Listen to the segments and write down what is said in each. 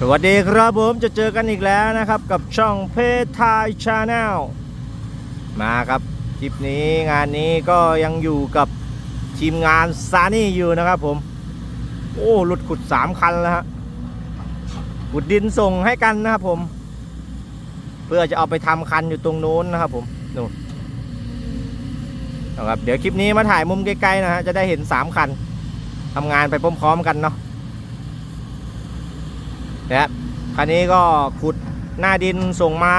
สวัสดีครับผมจะเจอกันอีกแล้วนะครับ กับช่องเพจไทยชาแนลมาครับคลิปนี้งานนี้ก็ยังอยู่กับทีมงานซานี่อยู่นะครับผม โอ้หลุดขุดสามคันแล้วฮะขุดดินส่งให้กันนะครับผม เพื่อจะเอาไปทำคันอยู่ตรงโน้นนะครับผมนู่นนะครับเดี๋ยวคลิปนี้มาถ่ายมุมไกลๆนะฮะจะได้เห็นสามคันทำงานไปพร้อมๆกันเนาะ นะครับคันนี้ก็ขุดหน้าดินส่งมา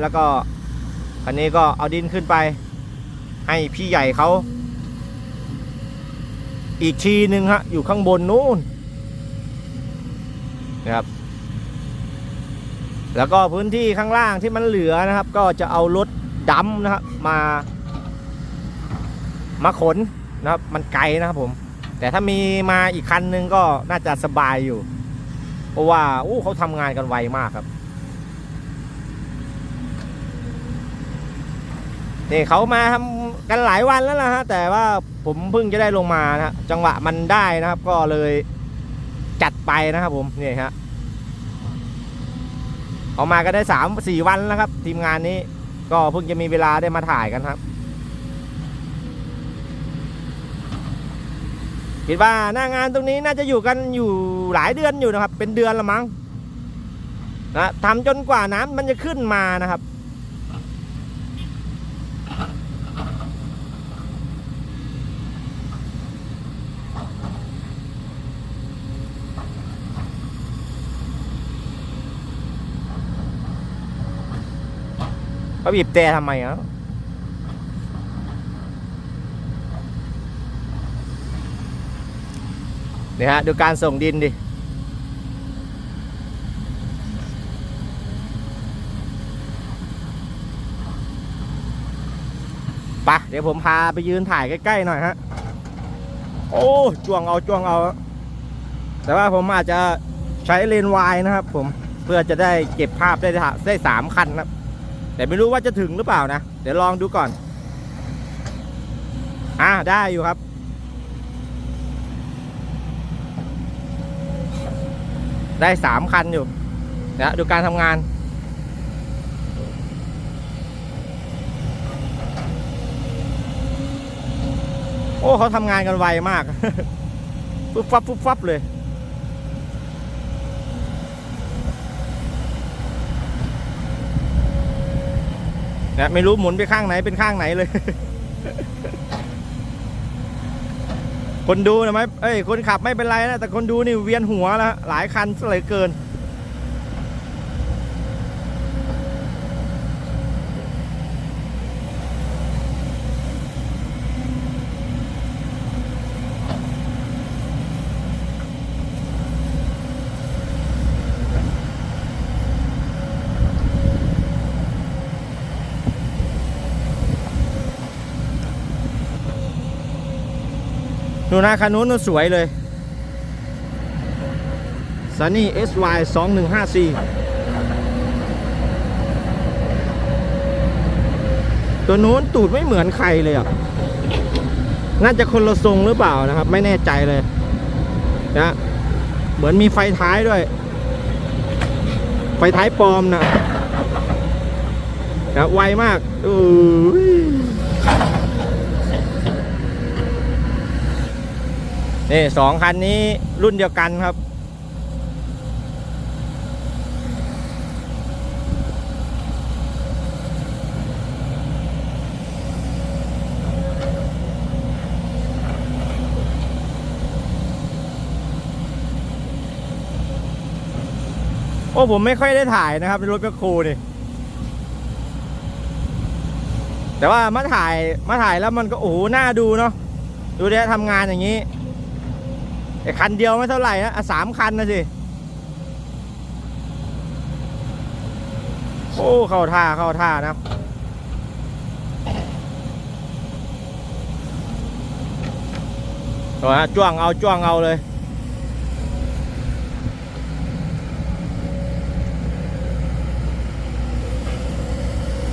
แล้วก็คันนี้ก็เอาดินขึ้นไป ให้พี่ใหญ่เขา อีกทีหนึ่งฮะอยู่ข้างบนนู้นนะครับแล้วก็พื้นที่ข้างล่างที่มันเหลือนะครับ ก็จะเอารถดำนะครับมามาขนนะครับมันไกลนะครับผม แต่ถ้ามีมาอีกคันนึงก็น่าจะสบายอยู่ เพราะว่าอู้เขาทำงานกันไวมากครับนี่เขามาทำกันหลายวันแล้วนะฮะแต่ว่าผมเพิ่งจะได้ลงมานะฮะจังหวะมันได้นะครับ ก็เลยจัดไปนะครับผมนี่ฮะเขามากันได้สามสี่วันแล้วครับ ทีมงานนี้ก็เพิ่งจะมีเวลาได้มาถ่ายกันครับ คิดว่าหน้างานตรงนี้น่าจะอยู่กันอยู่หลายเดือนอยู่นะครับ เป็นเดือนละมั้งนะทำจนกว่าน้ำมันจะขึ้นมานะครับ เขาบีบแต่ทำไมอะ นี่ฮะดูการส่งดินดิไปะเดี๋ยวผมพาไปยืนถ่ายใกล้ๆหน่อยฮะ โอ้จ้วงเอาจ้วงเอา แต่ว่าผมอาจจะใช้เลนวายนะครับ ผมเพื่อจะได้เก็บภาพได้ถ่าได้สามคันครับ แต่ไม่รู้ว่าจะถึงหรือเปล่านะ เดี๋ยวลองดูก่อน อ่าได้อยู่ครับ ได้สามคันอยู่นะดูการทำงาน โอ้เขาทำงานกันไวมากปุ๊บฟับปุ๊บฟับเลยนะไม่รู้หมุนไปข้างไหนเป็นข้างไหนเลย คนดูนะไหมเอ้ย คนขับไม่เป็นไรนะ แต่คนดูนี่เวียนหัวแล้วหลายคันเหลือเกิน ดูนะคันนู้นสวยเลย Sunny SY 2154ตัวนู้นตูดไม่เหมือนใครเลยอะ น่าจะคนละทรงหรือเปล่านะครับ ไม่แน่ใจเลยนะเหมือนมีไฟท้ายด้วย ไฟท้ายปลอมนะนะไวมากอู้ย นี่สองคันนี้รุ่นเดียวกันครับ โอ้ผมไม่ค่อยได้ถ่ายนะครับในรถแมคโครนี่แต่ว่ามาถ่ายมาถ่ายแล้วมันก็โอ้โหน่าดูเนาะดูไดิทำงานอย่างนี้ ไอ้คันเดียวไม่เท่าไหร่นะอะสามคันนะสิ โอ้ เข้าท่าเข้าท่านะตัวฮะจ้วงเอาจ้วงเอาเลย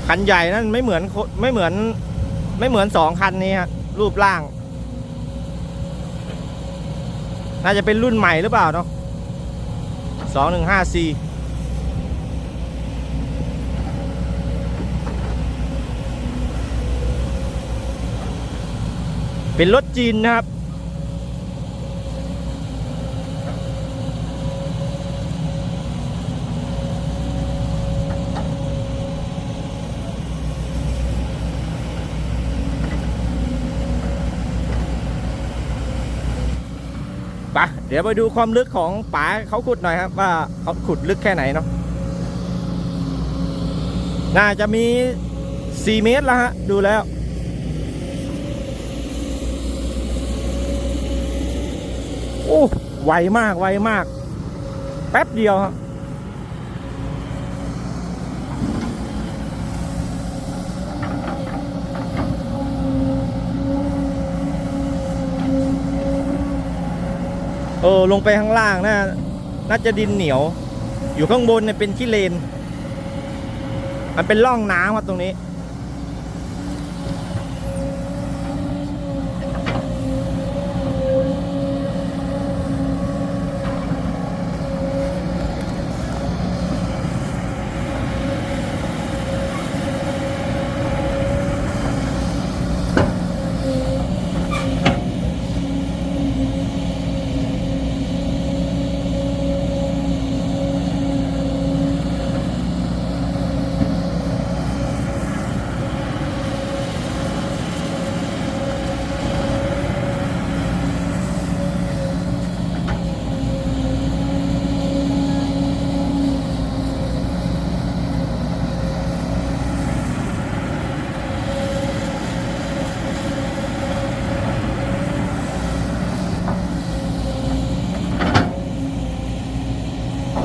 คันใหญ่นั่นไม่เหมือนไม่เหมือนไม่เหมือนสองคันนี้ฮะรูปร่าง น่าจะเป็นรุ่นใหม่หรือเปล่าเนาะสองหนึ่งห้าสี่เป็นรถจีนนะครับ เดี๋ยวไปดูความลึกของป๋าเขาขุดหน่อยครับ ว่าเขาขุดลึกแค่ไหนเนาะน่าจะมี 4 เมตรแล้วฮะ ดูแล้ว โอ้ไวมากไวมาก แป๊บเดียวครับ เออลงไปข้างล่างน่าน่าจะดินเหนียว อยู่ข้างบนเนี่ยเป็นขี้เลน มันเป็นร่องน้ำครับตรงนี้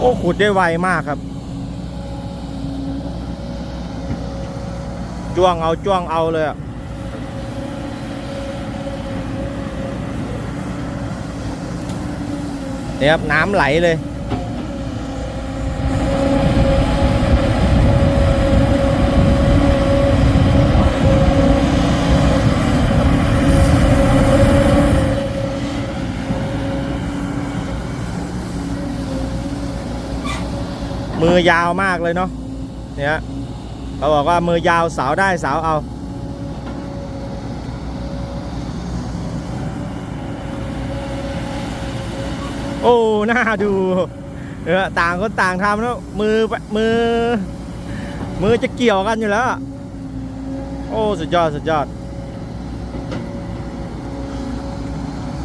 อ้ขุดได้ไวมากครับ จ้วงเอาจ้วงเอาเลยอะเนี่ยครับน้ำไหลเลย มือยาวมากเลยเนาะเนี่ยเขาบอกว่ามือยาวสาวได้สาวเอาโอ้น่าดูเออต่างคนต่างทำแล้วมือมือ มือจะเกี่ยวกันอยู่แล้ว โอ้สุดยอดสุดยอด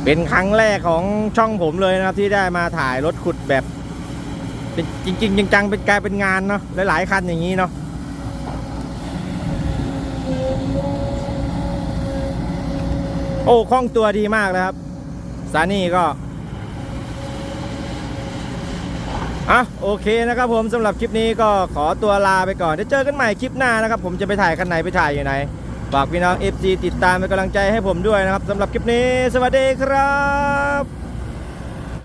เป็นครั้งแรกของช่องผมเลยนะครับที่ได้มาถ่ายรถขุดแบบ เป็นจริง ๆจังๆเป็นกลายเป็นงานเนาะหลายๆคันอย่างนี้เนาะโอ้คล่องตัวดีมากเลยครับซานี่ก็อะโอเคนะครับผมสำหรับคลิปนี้ก็ขอตัวลาไปก่อนเดี๋ยวเจอกันใหม่คลิปหน้านะครับ ผมจะไปถ่ายคันไหนไปถ่ายอยู่ไหนฝากพี่น้อง FC ติดตามเป็นกำลังใจให้ผมด้วยนะครับสำหรับคลิปนี้ สวัสดีครับ